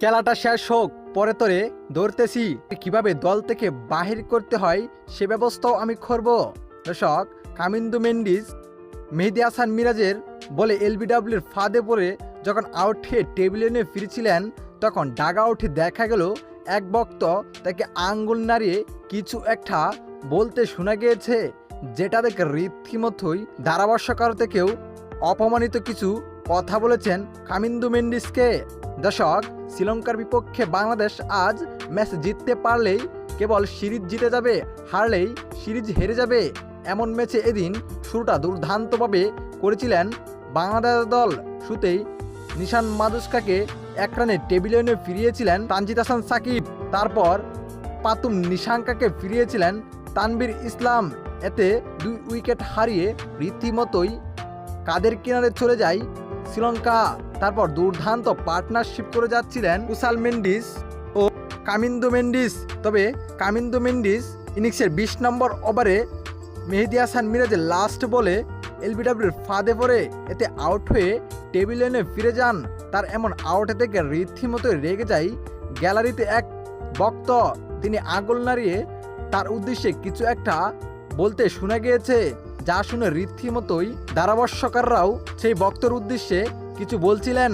খেলাটা শেষ হোক, পরে তোরে ধরতেছি। কীভাবে দল থেকে বাহির করতে হয়, সে ব্যবস্থাও আমি করব। দর্শক, কামিন্দু মেন্ডিস, মেহেদি হাসান মিরাজের বলে এলবিডাব্লিউর ফাঁদে পড়ে যখন আউট হয়ে টেবিলে নিয়ে ফিরছিলেন, তখন ডাগা উঠে দেখা গেল এক বক্ত তাকে আঙ্গুল নাড়িয়ে কিছু একটা বলতে শোনা গিয়েছে, যেটা দেখে রীতিমতোই ধারাভাষ্যকার থেকেও অপমানিত কিছু কথা বলেছেন কামিন্দু মেন্ডিসকে। দর্শক, শ্রীলঙ্কার বিপক্ষে বাংলাদেশ আজ ম্যাচ জিততে পারলেই কেবল সিরিজ জিতে যাবে, হারলেই সিরিজ হেরে যাবে, এমন ম্যাচে এদিন শুরুটা দুর্দান্তভাবে করেছিলেন বাংলাদেশ দল। শুতেই নিশান মাদুস্কাকে এক রানে টেবিলে এনে ফিরিয়েছিলেন তানজিদ হাসান সাকিব। তারপর পাতুম নিশাঙ্কাকে ফিরিয়েছিলেন তানবীর ইসলাম। এতে দুই উইকেট হারিয়ে রীতিমতোই কাদের কিনারে চলে যায় শ্রীলঙ্কা। তারপর দুর্দান্ত পার্টনারশিপ করে যাচ্ছিলেন কুসাল মেন্ডিস ও কামিন্দু মেন্ডিস। তবে কামিন্দু মেন্ডিস ইনিংসের বিশ নম্বর ওভারে মেহেদি হাসান মিরাজের লাস্ট বলে এলবিডব্লিউর ফাঁদে পড়ে। এতে আউট হয়ে টেবিল এনে ফিরে যান। তার এমন আউটে থেকে রীতিমতো রেগে যায় গ্যালারিতে এক বক্ত। তিনি আঙুল নাড়িয়ে তার উদ্দেশ্যে কিছু একটা বলতে শোনা গিয়েছে। যা শুনে রীতিমতোই ধারাভাষ্যকাররাও সেই বক্তর উদ্দেশ্যে কিছু বলছিলেন।